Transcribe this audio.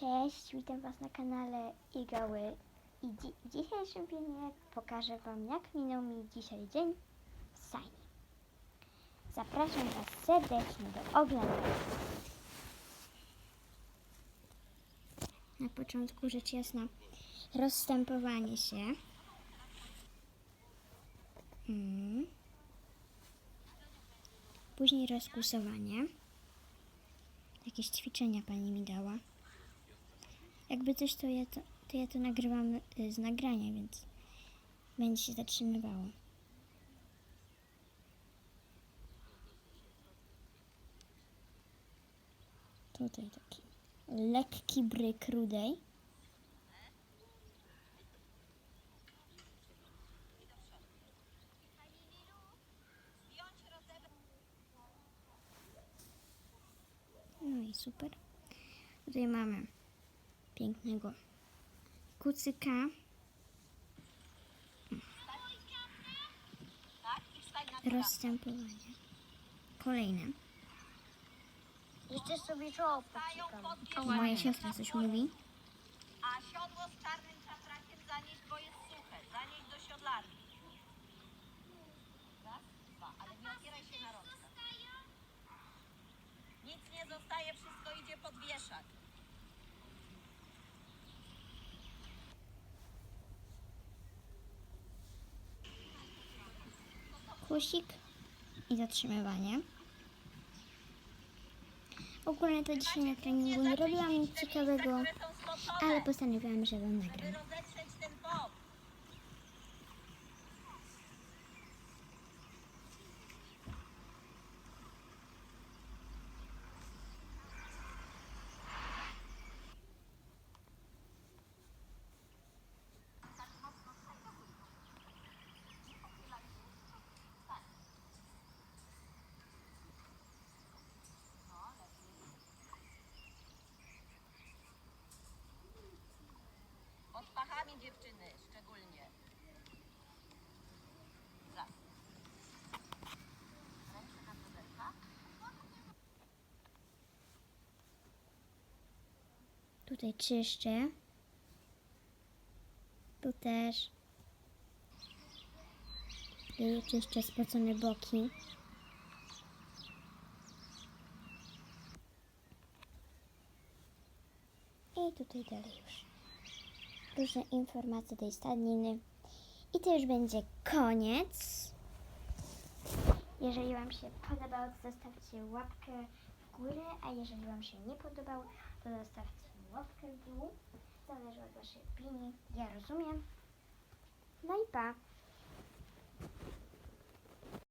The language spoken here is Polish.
Cześć, witam Was na kanale Igały i dzi- w dzisiejszym filmie pokażę Wam jak minął mi dzisiaj dzień w. Zapraszam Was serdecznie do oglądania. Na początku rzecz jasna rozstępowanie się. Mm. Później rozkusowanie. Jakieś ćwiczenia pani mi dała. Jakby coś, to ja to, to, ja to nagrywam y, z nagrania, więc będzie się zatrzymywało. Tutaj taki lekki bryk rudej. No i super. Tutaj mamy pięknego kucyka. Rozstępowanie. Kolejne. Jeszcze sobie czoło podciekam. Moja siostra coś mówi. A siodło z czarnym czafrakiem zanieść, bo jest suche. Zanieść do siodlarni. Raz, dwa, ale nie opieraj się na rączkach. Nic nie zostaje, wszystko Kusik i zatrzymywanie. Ogólnie to dzisiaj na treningu nie robiłam nic ciekawego, ale postanowiłam, że wam nagram. Dziewczyny szczególnie. Raz. Ręce. Tutaj czyszczę. Tu też. Tutaj czyszczę spocone boki. I tutaj dalej już. Różne informacje tej stadniny. I to już będzie koniec. Jeżeli Wam się podobało, to zostawcie łapkę w górę, a jeżeli Wam się nie podobało, to zostawcie łapkę w dół. Zależy od Waszej opinii. Ja rozumiem. No i pa.